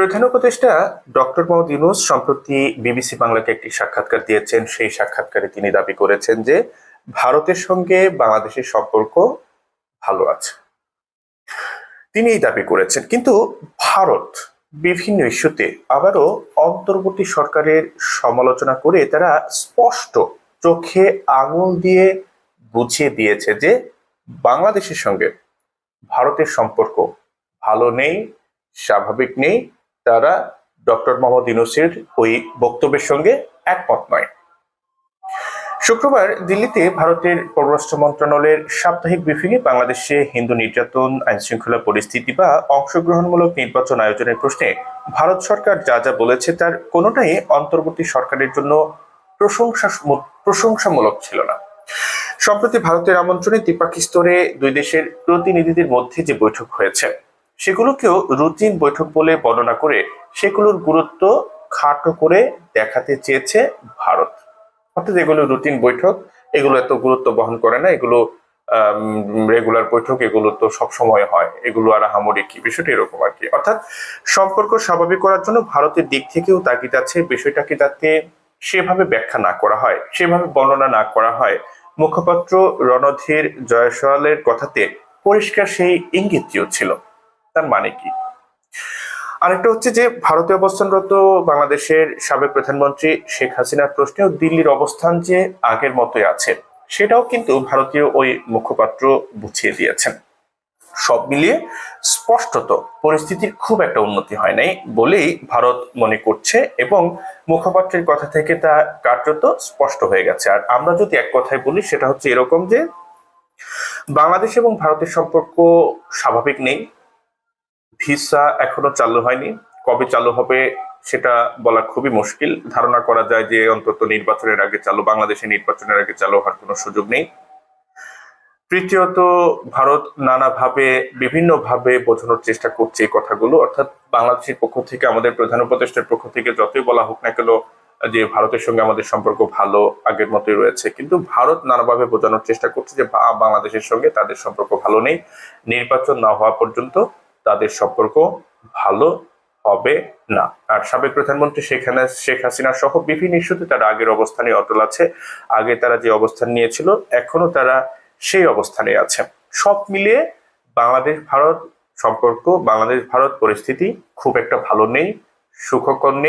প্রধান উপদেষ্টা ডক্টর মোহাম্মদ ইউনুস সম্প্রতি বিবিসি বাংলাকে একটি সাক্ষাৎকার দিয়েছেন। সেই সাক্ষাৎকারে তিনি দাবি করেছেন যে ভারতের সঙ্গে বাংলাদেশের সম্পর্ক ভালো আছে। তিনি এই দাবি করেছেন। কিন্তু ভারত বিভিন্ন ইস্যুতে আবারও অন্তর্বর্তী সরকারের সমালোচনা করে তারা স্পষ্ট চোখে আঙুল দিয়ে বুঝিয়ে দিয়েছে যে বাংলাদেশের সঙ্গে ভারতের সম্পর্ক ভালো নেই, স্বাভাবিক নেই তারা ডক্টর মোহাম্মদ ইউনুসের ওই বক্তব্যের সঙ্গে একমত নয়। শুক্রবার দিল্লিতে ভারতের পররাষ্ট্র মন্ত্রণালয়ের সাপ্তাহিক ব্রিফিংয়ে বাংলাদেশে হিন্দু নির্যাতন আইন শৃঙ্খলা পরিস্থিতি বা অংশগ্রহণমূলক নির্বাচন আয়োজনের প্রশ্নে ভারত সরকার যা যা বলেছে তার কোনোটাই অন্তর্বর্তী সরকারের জন্য প্রশংসা প্রশংসামূলক ছিল না। সম্প্রতি ভারতের আমন্ত্রণে দ্বিপাক্ষিক স্তরে দুই দেশের প্রতিনিধিদের মধ্যে যে বৈঠক হয়েছে সেগুলোকেও রুটিন বৈঠক বলে বর্ণনা করে সেগুলোর গুরুত্ব খাটো করে দেখাতে চেয়েছে ভারত। অর্থাৎ এগুলো রুটিন বৈঠক, এগুলো এত গুরুত্ব বহন করে না, এগুলো রেগুলার বৈঠক, এগুলো তো সব সময় হয়। এগুলো আর আহামরি কি? বিষয়টা এরকম আর কি। অর্থাৎ সম্পর্ক স্বাভাবিক করার জন্য ভারতের দিক থেকেও তাগিদ আছে বিষয়টাকে যাতে সেভাবে ব্যাখ্যা না করা হয়, সেভাবে বর্ণনা না করা হয়। মুখপাত্র রণধীর জয়সওয়ালের কথাতে পরিষ্কার সেই ইঙ্গিতটিও ছিল। তার মানে কি? আরেকটা হচ্ছে যে, ভারতে অবস্থানরত বাংলাদেশের সাবেক প্রধানমন্ত্রী শেখ হাসিনার প্রশ্নেও দিল্লির অবস্থান যে আগের মতোই আছে, সেটাও কিন্তু ভারতীয় ওই মুখপাত্র বুঝিয়ে দিয়েছেন। সব মিলিয়ে স্পষ্টত পরিস্থিতির খুব একটা উন্নতি হয় নাই বলেই ভারত মনে করছে এবং মুখপাত্রের কথা থেকে তা কার্যত স্পষ্ট হয়ে গেছে। আর আমরা যদি এক কথায় বলি, সেটা হচ্ছে এরকম যে, বাংলাদেশ এবং ভারতের সম্পর্ক স্বাভাবিক নেই ভিসা এখনও চালু হয়নি। কবে চালু হবে সেটা বলা খুবই মুশকিল। ধারণা করা যায় যে অন্তত নির্বাচনের আগে চালু, বাংলাদেশে নির্বাচনের আগে চালু হওয়ার কোনো সুযোগ নেই। তৃতীয়ত, ভারত নানাভাবে, বিভিন্নভাবে বোঝানোর চেষ্টা করছে এই কথাগুলো। অর্থাৎ বাংলাদেশের পক্ষ থেকে, আমাদের প্রধান উপদেষ্টার পক্ষ থেকে যতই বলা হোক না কেন, যে ভারতের সঙ্গে আমাদের সম্পর্ক ভালো, আগের মতোই রয়েছে। কিন্তু ভারত নানাভাবে বোঝানোর চেষ্টা করছে যে বাংলাদেশের সঙ্গে তাদের সম্পর্ক ভালো নেই। নির্বাচন না হওয়া পর্যন্ত তাদের সম্পর্ক ভালো হবে না। আর সাবেক প্রধানমন্ত্রী শেখ শেখ হাসিনা সহ বিভিন্ন ইস্যুতে তারা আগের অবস্থানে অটল আছে। আগে তারা যে অবস্থান নিয়েছিল এখনও তারা সেই অবস্থানে আছে। সব মিলিয়ে বাংলাদেশ, ভারত সম্পর্ক, বাংলাদেশ, ভারত পরিস্থিতি খুব একটা ভালো নেই, সুখকর নেই।